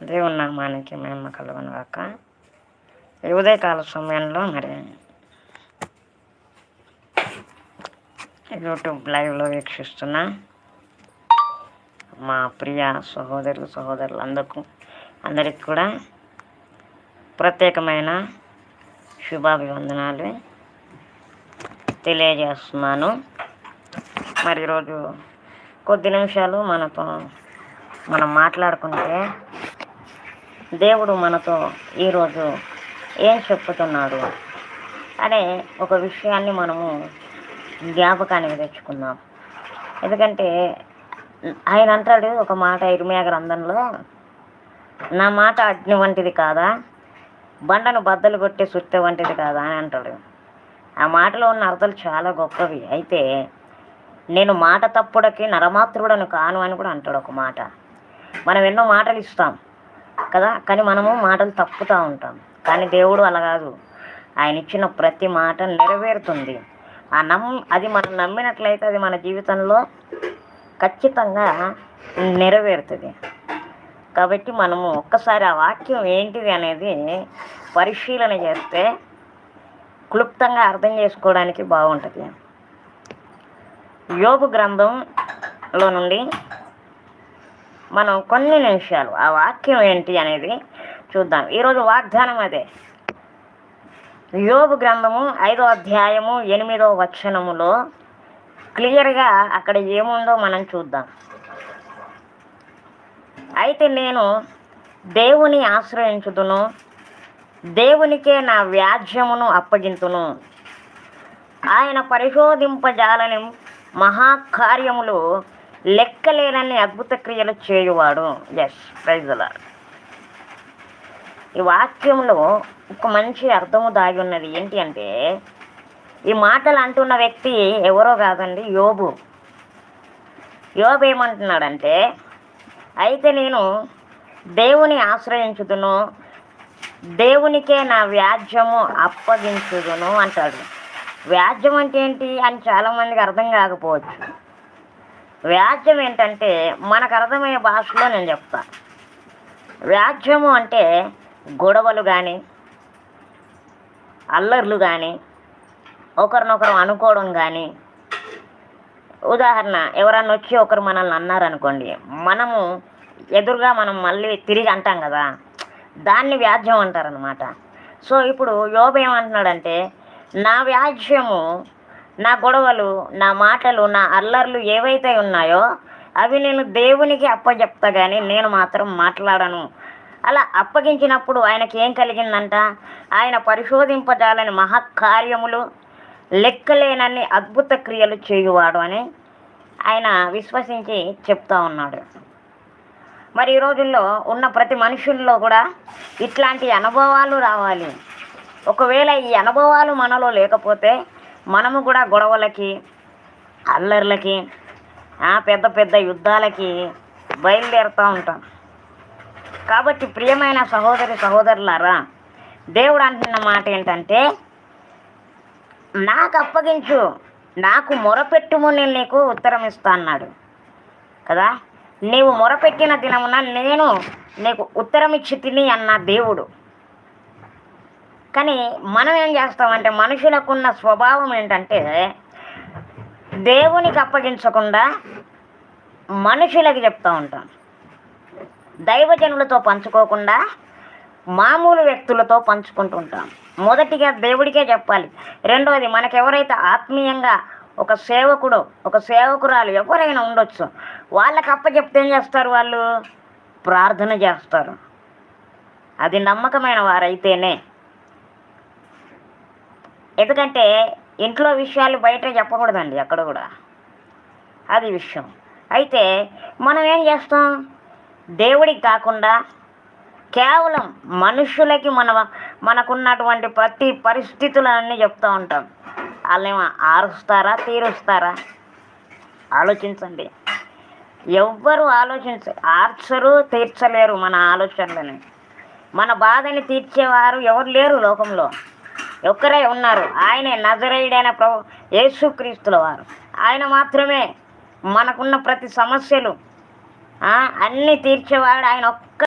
దేవుని నామానికి మేము కలుగును కాక ఈ ఉదయకాల సమయంలో మరి యూట్యూబ్ లైవ్లో వీక్షిస్తున్న మా ప్రియ సహోదరులు సహోదరులు అందరికీ అందరికి కూడా ప్రత్యేకమైన శుభాభివందనాలు తెలియజేస్తున్నాను. మరి ఈరోజు కొద్ది నిమిషాలు మనతో మనం మాట్లాడుకుంటే దేవుడు మనతో ఈరోజు ఏం చెప్పుతున్నాడు అనే ఒక విషయాన్ని మనము జ్ఞాపకానికి తెచ్చుకుందాం. ఎందుకంటే ఆయన అంటాడు ఒక మాట ఇరుమయ గ్రంథంలో నా మాట అగ్ని వంటిది కాదా? బండను బద్దలు కొట్టే సుత్తె వంటిది కాదా? అని అంటాడు. ఆ మాటలో ఉన్న అర్థాలు చాలా గొప్పవి. అయితే నేను మాట తప్పుడకి నరమాత్రుడను కాను అని కూడా అంటాడు ఒక మాట. మనం ఎన్నో మాటలు ఇస్తాం. కదా? కానీ మనము మాటలు తప్పుతూ ఉంటాం. కానీ దేవుడు అలా కాదు. ఆయన ఇచ్చిన ప్రతి మాట నెరవేరుతుంది. ఆ నమ్ అది మనం నమ్మినట్లయితే అది మన జీవితంలో ఖచ్చితంగా నెరవేరుతుంది. కాబట్టి మనము ఒక్కసారి ఆ వాక్యం ఏంటిది అనేది పరిశీలన చేస్తే క్లుప్తంగా అర్థం చేసుకోవడానికి బాగుంటుంది. యోగు గ్రంథంలో నుండి మనం కొన్ని నిమిషాలు ఆ వాక్యం ఏంటి అనేది చూద్దాం. ఈరోజు వాగ్దానం అదే. యోగు గ్రంథము ఐదో అధ్యాయము ఎనిమిదో వచనములో క్లియర్గా అక్కడ ఏముందో మనం చూద్దాం. అయితే నేను దేవుని ఆశ్రయించుదును దేవునికే నా వ్యాజ్యమును అప్పగింతును. ఆయన పరిశోధింపజాలని మహాకార్యములు లెక్కలేనన్ని అద్భుత క్రియలు చేయువాడు. ఎస్ ప్రైజుల ఈ వాక్యంలో ఒక మంచి అర్థము దాగి ఉన్నది. ఏంటి అంటే ఈ మాటలు అంటున్న వ్యక్తి ఎవరో కాదండి యోబు. యోబు ఏమంటున్నాడంటే అయితే నేను దేవుని ఆశ్రయించుదును దేవునికే నా వ్యాజ్యము అప్పగించుదును అంటాడు. వ్యాజ్యం అంటే ఏంటి అని చాలామందికి అర్థం కాకపోవచ్చు. వ్యాజ్యం ఏంటంటే మనకు అర్థమయ్యే భాషలో నేను చెప్తా. వ్యాజ్యము అంటే గొడవలు కానీ అల్లర్లు కానీ ఒకరినొకరు అనుకోవడం కానీ ఉదాహరణ ఎవరన్నా వచ్చి ఒకరు మనల్ని అన్నారనుకోండి మనము ఎదురుగా మనం మళ్ళీ తిరిగి అంటాం కదా దాన్ని వ్యాజ్యం అంటారనమాట సో ఇప్పుడు యోబ ఏమంటున్నాడంటే నా వ్యాజ్యము నా గొడవలు నా మాటలు నా అల్లర్లు ఏవైతే ఉన్నాయో అవి నేను దేవునికి అప్పచెప్తా కానీ నేను మాత్రం మాట్లాడను. అలా అప్పగించినప్పుడు ఆయనకి ఏం కలిగిందంట? ఆయన పరిశోధింపజాలని మహత్కార్యములు లెక్కలేనన్ని అద్భుత క్రియలు చేయువాడు అని ఆయన విశ్వసించి చెప్తా ఉన్నాడు. మరి ఈ రోజుల్లో ఉన్న ప్రతి మనుషుల్లో కూడా ఇట్లాంటి అనుభవాలు రావాలి. ఒకవేళ ఈ అనుభవాలు మనలో లేకపోతే మనము కూడా గొడవలకి అల్లర్లకి ఆ, పెద్ద పెద్ద యుద్ధాలకి బయలుదేరుతూ ఉంటాం. కాబట్టి ప్రియమైన సహోదరి సహోదరులారా దేవుడు అంటున్న మాట ఏంటంటే నాకు అప్పగించు నాకు మొరపెట్టుము నేను నీకు ఉత్తరం ఇస్తా అన్నాడు. కదా? నీవు మొరపెట్టిన దినమున నేను నీకు ఉత్తరం ఇచ్చి తిని అన్న దేవుడు. కానీ మనం ఏం చేస్తామంటే మనుషులకున్న స్వభావం ఏంటంటే దేవునికి అప్పగించకుండా మనుషులకి చెప్తూ ఉంటాం. దైవజనులతో పంచుకోకుండా మామూలు వ్యక్తులతో పంచుకుంటుంటాం మొదటిగా దేవుడికే చెప్పాలి. రెండవది మనకెవరైతే ఆత్మీయంగా ఒక సేవకుడు ఒక సేవకురాలు ఎవరైనా ఉండొచ్చు వాళ్ళకి అప్పచెప్తే ఏం చేస్తారు వాళ్ళు? ప్రార్థన చేస్తారు. అది నమ్మకమైన వారైతేనే ఎందుకంటే ఇంట్లో విషయాలు బయట చెప్పకూడదండి అక్కడ కూడా. అది విషయం. అయితే మనం ఏం చేస్తాం? దేవుడికి కాకుండా కేవలం మనుషులకి మన మనకున్నటువంటి ప్రతి పరిస్థితులన్నీ చెప్తూ ఉంటాం. వాళ్ళేమో ఆరుస్తారా తీరుస్తారా? ఆలోచించండి. ఎవ్వరు ఆలోచించ ఆర్చరు తీర్చలేరు మన ఆలోచనలని. మన బాధని తీర్చేవారు ఎవరు లేరు లోకంలో. ఒక్కరే ఉన్నారు. ఆయనే నజరేయుడైన ప్రభు యేసుక్రీస్తుల వారు. ఆయన మాత్రమే మనకున్న ప్రతి సమస్యలు అన్నీ తీర్చేవాడు ఆయన ఒక్క